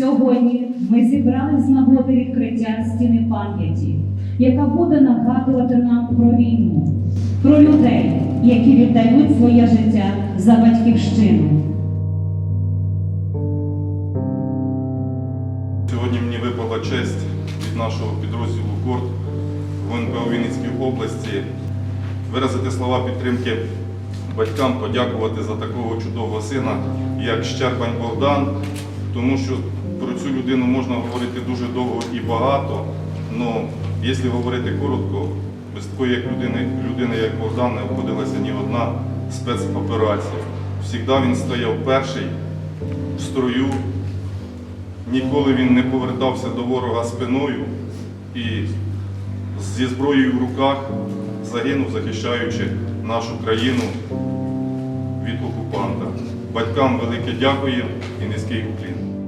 Сьогодні ми зібрали з нагоди відкриття стіни пам'яті, яка буде нагадувати нам про війну, про людей, які віддають своє життя за батьківщину. Сьогодні мені випала честь від нашого підрозділу КОРД в НПО Вінницькій області виразити слова підтримки батькам, подякувати за такого чудового сина, як Щербань Богдан, тому що про цю людину можна говорити дуже довго і багато, але якщо говорити коротко, без такої як людини, людини, як Богдан, не обходилася ні одна спецоперація. Всігда він стояв перший в строю, Ніколи він не повертався до ворога спиною і зі зброєю в руках загинув, захищаючи нашу країну від окупанта. Батькам велике дякую і низький уклін.